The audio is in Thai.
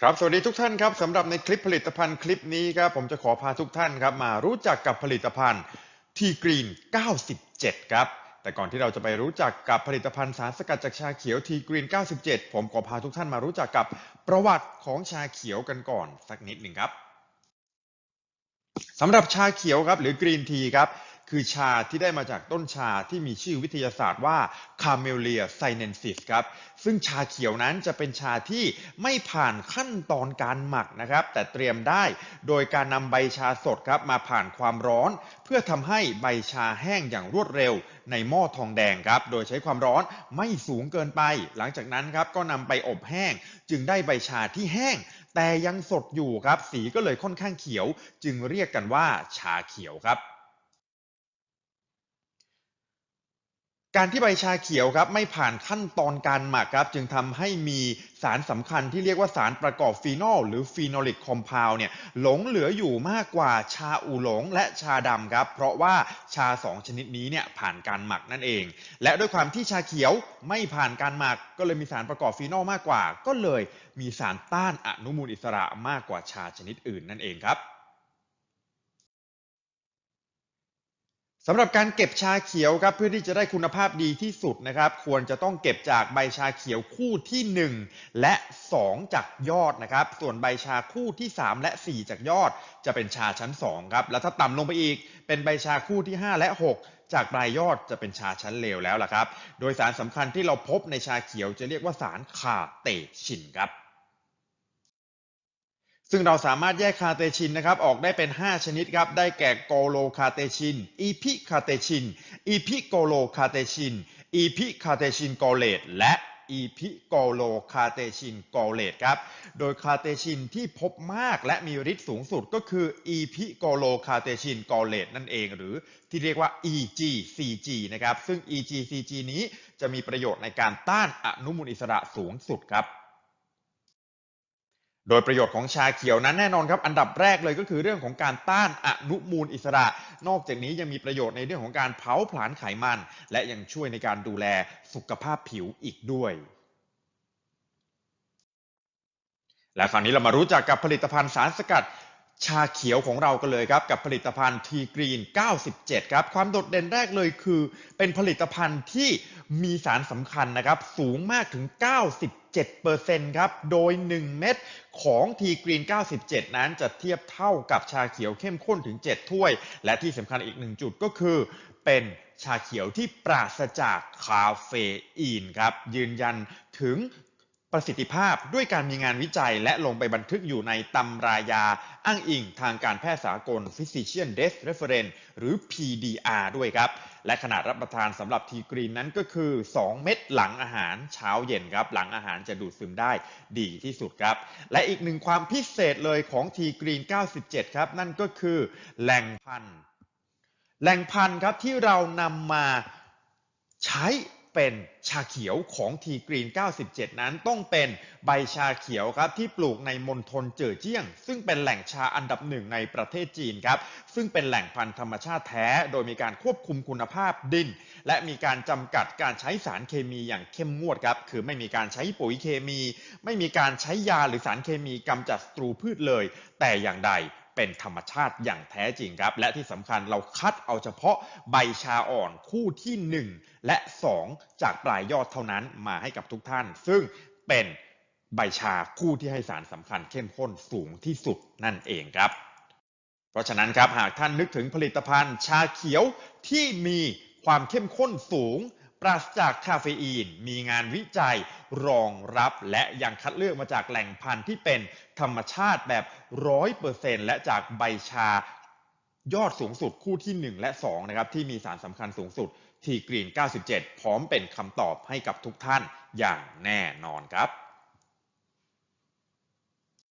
ครับ สวัสดีทุกท่านครับสำหรับในคลิปผลิตภัณฑ์คลิปนี้ครับผมจะขอพาทุกท่านครับมารู้จักกับผลิตภัณฑ์ทีกรีน 97 ครับ แต่ก่อนที่เราจะไปรู้จักกับผลิตภัณฑ์สารสกัดจากชาเขียวทีกรีน 97 ผมขอพาทุกท่านมารู้จักกับประวัติของชาเขียวกันก่อนสักนิดหนึ่งครับสำหรับชาเขียวครับหรือกรีนทีครับ คือชาที่ได้มาจากต้นชาที่มีชื่อวิทยาศาสตร์ว่า Camellia sinensis ครับ ซึ่งชาเขียวนั้นจะเป็นชาที่ไม่ผ่านขั้นตอนการหมักนะครับ แต่เตรียมได้โดยการนำใบชาสดครับมาผ่านความร้อน เพื่อทำให้ใบชาแห้งอย่างรวดเร็วในหม้อทองแดงครับ โดยใช้ความร้อนไม่สูงเกินไป หลังจากนั้นครับก็นำไปอบแห้ง จึงได้ใบชาที่แห้ง แต่ยังสดอยู่ครับ สีก็เลยค่อนข้างเขียว จึงเรียกกันว่าชาเขียวครับ การที่ใบชาเขียวครับไม่ผ่านขั้นตอนการหมักครับจึงทำให้มีสารสำคัญที่เรียกว่าสารประกอบฟีนอลหรือฟีนอลิกคอมเพลเนี่ยหลงเหลืออยู่มากกว่าชาอูหลงและชาดำครับเพราะว่าชาสองชนิดนี้เนี่ยผ่านการหมักนั่นเอง และด้วยความที่ชาเขียวไม่ผ่านการหมัก ก็เลยมีสารประกอบฟีนอลมากกว่า ก็เลยมีสารต้านอนุมูลอิสระมากกว่าชาชนิดอื่นนั่นเองครับ สำหรับการเก็บชาเขียวครับเพื่อที่จะได้คุณภาพดีที่สุดนะครับ ควรจะต้องเก็บจากใบชาเขียวคู่ที่ 1 และ 2 จากยอดนะครับ ส่วนใบชาคู่ที่ 3 และ 4 จากยอด จะเป็นชาชั้น2ครับแล้วถ้าต่ำลงไปอีก เป็นใบชาคู่ที่ 5 และ 6 จากปลายยอดจะเป็นชาชั้นเลวแล้วล่ะครับ โดยสารสำคัญที่เราพบในชาเขียวจะเรียกว่าสารคาเตชินครับ ซึ่งเราสามารถแยกคาเตชินนะครับออกได้เป็น 5 ชนิดครับ ได้แก่โกโลคาเตชิน อีพิคาเตชิน อีพิโกโลคาเตชิน อีพิคาเตชินโกเลตและอีพิโกโลคาเตชินโกเลตครับ โดยคาเตชินที่พบมากและมีฤทธิ์สูงสุดก็คืออีพิโกโลคาเตชินโกเลตนั่นเองหรือที่เรียกว่า EGCG นะครับ ซึ่ง EGCG นี้จะมีประโยชน์ในการต้านอนุมูลอิสระสูงสุดครับ โดยประโยชน์ของชาเขียวนั้นแน่นอนครับ อันดับแรกเลยก็คือเรื่องของการต้านอนุมูลอิสระ นอกจากนี้ยังมีประโยชน์ในเรื่องของการเผาผลาญไขมัน และยังช่วยในการดูแลสุขภาพผิวอีกด้วยและคราวนี้เรามารู้จักกับผลิตภัณฑ์สารสกัด ชาเขียวของเรากันเลยครับ กับผลิตภัณฑ์ทีกรีน 97 ครับ ความโดดเด่นแรกเลยคือ เป็นผลิตภัณฑ์ที่มีสารสำคัญนะครับ สูงมากถึง 97%ครับ โดย 1 เม็ดของทีกรีน 97 นั้นจะเทียบเท่ากับชาเขียวเข้มข้นถึง 7 ถ้วย และที่สำคัญอีกหนึ่งจุดก็คือ เป็นชาเขียวที่ปราศจากคาเฟอีนครับ ยืนยันถึง ประสิทธิภาพด้วยการมีงานวิจัยและลงไปบันทึกอยู่ในตำรายาอ้างอิงทางการแพทย์สากล Physician Desk Reference หรือ PDR ด้วยครับ และขนาดรับประทานสำหรับทีกรีนนั้นก็คือ 2 เม็ดหลังอาหารเช้าเย็นครับ หลังอาหารจะดูดซึมได้ดีที่สุดครับ และอีกหนึ่งความพิเศษเลยของทีกรีน 97 ครับ นั่นก็คือแหล่งพันธุ์แหล่งพันธุ์ครับที่เรานำมาใช้ เป็นชาเขียวของทีกรีน 97 นั้นต้องเป็นใบชาเขียวครับที่ปลูกในมณฑลเจ๋อเจี้ยง ซึ่งเป็นแหล่งชาอันดับหนึ่งในประเทศจีนครับ ซึ่งเป็นแหล่งพันธุ์ธรรมชาติแท้ โดยมีการควบคุมคุณภาพดิน และมีการจำกัดการใช้สารเคมีอย่างเข้มงวดครับ คือไม่มีการใช้ปุ๋ยเคมี ไม่มีการใช้ยาหรือสารเคมีกำจัดศัตรูพืชเลย แต่อย่างใด เป็นธรรมชาติอย่างแท้จริงครับ และที่สำคัญเราคัดเอาเฉพาะใบชาอ่อนคู่ที่ 1 และ 2 จากปลายยอดเท่านั้นมาให้กับทุกท่าน ซึ่งเป็นใบชาคู่ที่ให้สารสำคัญเข้มข้นสูงที่สุดนั่นเองครับ เพราะฉะนั้นครับหากท่านนึกถึงผลิตภัณฑ์ชาเขียวที่มีความเข้มข้นสูง ปราศจากคาเฟอีน มีงานวิจัยรองรับและยังคัดเลือกมาจากแหล่งพันธุ์ที่เป็นธรรมชาติแบบร้อยเปอร์เซ็นและจากใบชายอดสูงสุดคู่ที่ 1 และ2นะครับที่มีสารสำคัญสูงสุดทีกรีน 97 พร้อมเป็นคำตอบให้กับทุกท่านอย่างแน่นอนครับ